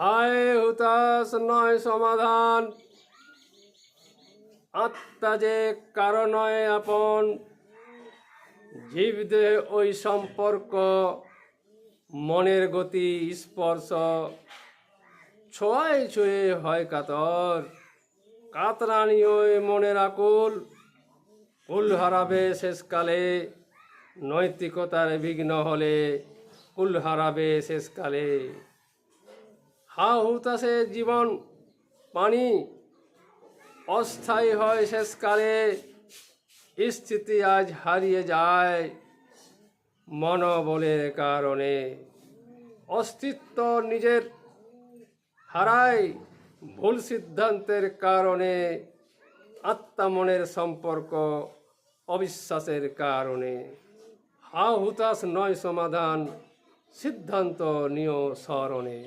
হায় হুতাশ নয় সমাধান। আত্মা যে কারও নয় আপন জীবদেহ ওই সম্পর্ক মনের গতি স্পর্শ। ছোঁয়ায় ছুঁয়ে হয় কাতর, কাতরানি ওই মনের আকুল। কুল হারাবে শেষকালে, নৈতিকতার বিঘ্ন হলে কুল হারাবে শেষকালে। হা হুতাশে জীবন পানি অস্থায়ী হয় শেষকালে। স্থিতি আজ হারিয়ে যায় মনোবলের কারণে। অস্তিত্ব নিজের হারায় ভুল সিদ্ধান্তের কারণে। আত্মা মনের সম্পর্ক অবিশ্বাসের কারণে। হা হুতাশ নয় সমাধান, সিদ্ধান্ত নিয় স্মরণে।